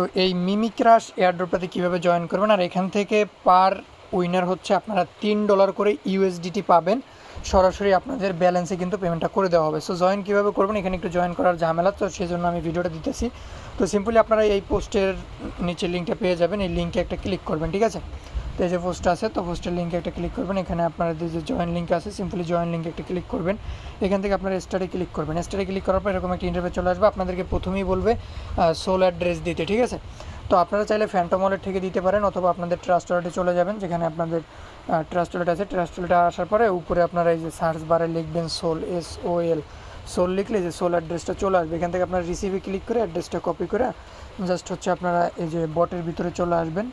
তো এই মিমিক্রাশ এয়ারড্রপটাতে কীভাবে জয়েন করবেন? আর এখান থেকে পার উইনার হচ্ছে আপনারা তিন ডলার করে ইউএসডিটি পাবেন। সরাসরি আপনাদের ব্যালেন্সে কিন্তু পেমেন্টটা করে দেওয়া হবে। সো জয়েন কীভাবে করবেন? এখানে একটু জয়েন করার ঝামেলা, তো সেই জন্য আমি ভিডিওটা দিতেছি। তো সিম্পলি আপনারা এই পোস্টের নিচে লিঙ্কটা পেয়ে যাবেন। এই লিঙ্কে একটা ক্লিক করবেন, ঠিক আছে? যে পোস্ট আছে, তো পোস্টের লিঙ্কে একটা ক্লিক করবেন। এখানে আপনাদের যে জয়েন লিঙ্ক আছে সিম্পলি জয়েন লিঙ্কে একটা ক্লিক করবেন। এখান থেকে আপনারা স্টারে ক্লিক করবেন। স্টারে ক্লিক করার পর এরকম একটা ইন্টারভিউ চলে আসবে। আপনাদেরকে প্রথমেই বলবে সোল অ্যাড্রেস দিতে, ঠিক আছে? তো আপনারা চাইলে ফ্যান্টম ওয়ালেট থেকে দিতে পারেন অথবা আপনাদের ট্রাস্ট ওয়ালেটে চলে যাবেন, যেখানে আপনাদের ট্রাস্ট ওয়ালেট আছে। ট্রাস্ট ওয়ালেটে আসার পরে উপরে আপনারা এই যে সার্চ বারে লিখবেন Sol S O L Sol লিখলে যে সোল অ্যাড্রেসটা চলে আসবে। এখান থেকে আপনারা রিসিভে ক্লিক করে অ্যাড্রেসটা কপি করে জাস্ট হচ্ছে আপনারা এই যে বটের ভিতরে চলে আসবেন।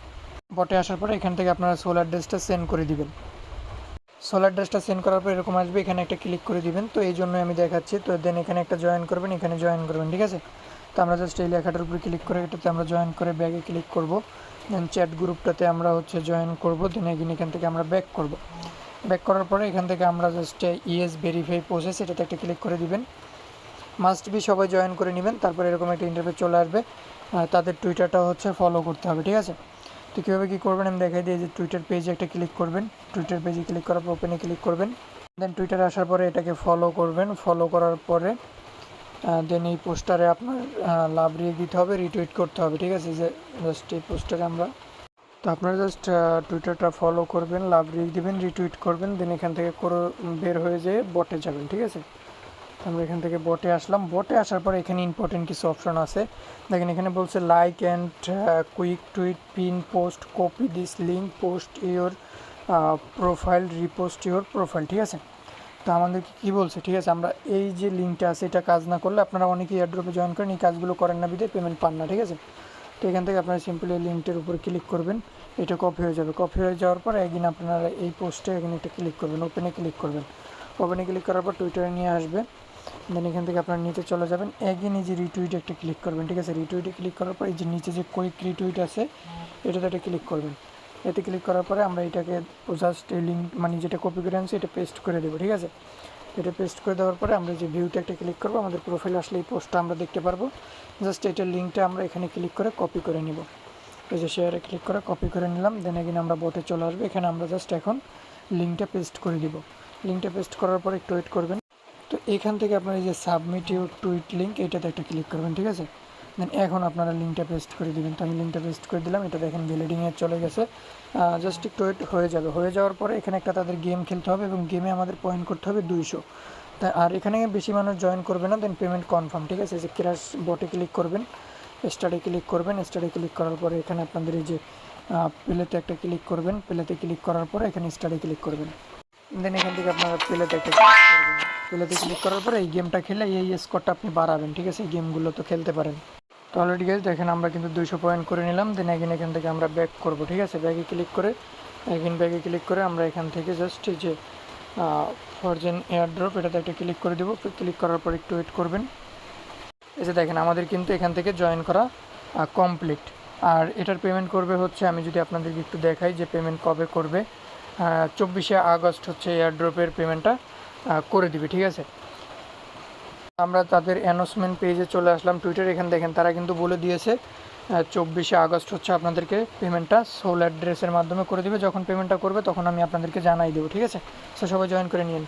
বটে আসার পরে এখান থেকে আপনারা সোল অ্যাড্রেসটা সেন্ড করে দিবেন। সোল অ্যাড্রেসটা সেন্ড করার পর এরকম আসবে, এখানে একটা ক্লিক করে দিবেন। তো এই জন্য আমি দেখাচ্ছি। তো দেন এখানে একটা জয়েন করবেন, এখানে জয়েন করবেন, ঠিক আছে? তো আমরা জাস্ট এই লেখাটার উপরে ক্লিক করে, এটাতে আমরা জয়েন করে ব্যাগে ক্লিক করব। দেন চ্যাট গ্রুপটাতে আমরা হচ্ছে জয়েন করব। দেন এগিন এখান থেকে আমরা ব্যাক করব। ব্যাক করার পরে এখান থেকে আমরা জাস্ট ইএস ভেরিফাই প্রসেস এটাতে একটা ক্লিক করে দিবেন। মাস্ট বি সবাই জয়েন করে নেবেন, তারপরে এরকম একটা ইন্টারভিউ চলে আসবে। তাদের টুইটারটা হচ্ছে ফলো করতে হবে, ঠিক আছে? তো কীভাবে কী করবেন আমি দেখাই দিই যে টুইটার পেজে একটা ক্লিক করবেন। টুইটার পেজে ক্লিক করার পর ওপেনে ক্লিক করবেন। দেন টুইটারে আসার পরে এটাকে ফলো করবেন। ফলো করার পরে দেন এই পোস্টারে আপনার লাভ রিয়ে দিতে হবে রিটুইট করতে হবে, ঠিক আছে? যে জাস্ট এই পোস্টারে আমরা, তো আপনারা জাস্ট টুইটারটা ফলো করবেন, লাভ রিয়ে দিবেন রিটুইট করবেন দেন এখান থেকে করে বের হয়ে যেয়ে বটে যাবেন, ঠিক আছে? আমরা এখান থেকে বোটে আসলাম। বোটে আসার পর এখানে ইম্পর্টেন্ট কিছু অপশন আছে। দেখেন এখানে বলছে like and quick tweet pin post copy this link post your profile repost your profile ঠিক আছে? তো আমাদেরকে কী বলছে? ঠিক আছে, আমরা এই যে লিঙ্কটা আছে, এটা কাজ না করলে আপনারা অনেকেই এয়ারড্রপে জয়েন করেন, এই কাজগুলো করেন না বিদে পেমেন্ট পান না, ঠিক আছে? তো এখান থেকে আপনারা সিম্পলি এই লিঙ্কটার উপরে ক্লিক করবেন, এটা কপি হয়ে যাবে। কপি হয়ে যাওয়ার পর একদিন আপনারা এই পোস্টে এখানে একটা ক্লিক করবেন ওপেনে ক্লিক করবেন। ওপেনে ক্লিক করার পর টুইটারে নিয়ে আসবে। দেন এখান থেকে আপনার নিচে চলে যাবেন। এগিন এই যে রিটুইটে একটা ক্লিক করবেন, ঠিক আছে? রিটুইটে ক্লিক করার পর এই যে নিচে যে কুইক রিটুইট আছে, এটাতে একটা ক্লিক করবেন। এতে ক্লিক করার পরে আমরা এটাকে জাস্ট এই লিঙ্ক মানে যেটা কপি করে আনছি এটা পেস্ট করে দেবো, ঠিক আছে? এটা পেস্ট করে দেওয়ার পরে আমরা যে ভিউটা একটা ক্লিক করব, আমাদের প্রোফাইল আসলে এই পোস্টটা আমরা দেখতে পারব। জাস্ট এটার লিঙ্কটা আমরা এখানে ক্লিক করে কপি করে নিব। এই যে শেয়ারে ক্লিক করে কপি করে নিলাম। দেন এগিন আমরা বোটে চলে আসবে। এখানে আমরা জাস্ট এখন লিঙ্কটা পেস্ট করে দিব। লিঙ্কটা পেস্ট করার পর একটু ওয়েট করবেন। তো এখান থেকে আপনার এই যে সাবমিট ইউর টুইট লিঙ্ক এটাতে একটা ক্লিক করবেন, ঠিক আছে? দেন এখন আপনারা লিঙ্কটা পেস্ট করে দিবেন। তো আমি লিঙ্কটা পেস্ট করে দিলাম, এটা দেখেন ভ্যালিডিংয়ে চলে গেছে। জাস্ট একটু ওয়েট হয়ে যাবে। হয়ে যাওয়ার পরে এখানে একটা তাদের গেম খেলতে হবে এবং গেমে আমাদের পয়েন্ট করতে হবে দুইশো। তা আর এখানে বেশি মানুষ জয়েন করবে না দেন পেমেন্ট কনফার্ম ঠিক আছে? যে ক্রাশ বটে ক্লিক করবেন স্টাডি ক্লিক করবেন স্টাডি ক্লিক করার পরে এখানে আপনাদের এই যে প্লেতে একটা ক্লিক করবেন। প্লেতে ক্লিক করার পরে এখানে স্টাডি ক্লিক করবেন। দেন এখান থেকে আপনারা প্লেতে প্লেতে ক্লিক করার পরে এই গেমটা খেলে এই স্কোরটা আপনি বাড়াবেন, ঠিক আছে? এই গেমগুলো তো খেলতে পারেন। তো অলরেডি গেছে দেখেন আমরা কিন্তু দুইশো পয়েন্ট করে নিলাম। দেন এগিন এখান থেকে আমরা ব্যাক করব, ঠিক আছে? ব্যাগে ক্লিক করে এগিন ব্যাগে ক্লিক করে আমরা এখান থেকে জাস্ট যে ফরজেন এয়ারড্রপ এটাতে একটা ক্লিক করে দেবো। ক্লিক করার পর একটু ওয়েট করবেন। যে দেখেন, আমাদের কিন্তু এখান থেকে জয়েন করা কমপ্লিট আর এটার পেমেন্ট করবে হচ্ছে, আমি যদি আপনাদেরকে একটু দেখাই যে পেমেন্ট কবে করবে। চব্বিশে আগস্ট হচ্ছে এয়ারড্রপের পেমেন্টটা করে দিবে, ঠিক আছে? আমরা তাদের অ্যানাউন্সমেন্ট পেজে চলে আসলাম টুইটার এখানে দেখেন, তারা কিন্তু বলে দিয়েছে চব্বিশে আগস্ট হচ্ছে আপনাদেরকে পেমেন্টটা সোল অ্যাড্রেসের মাধ্যমে করে দিবে, যখন পেমেন্টটা করবে তখন আমি আপনাদেরকে জানাই দেবো, ঠিক আছে? সো সবাই জয়েন করে নিন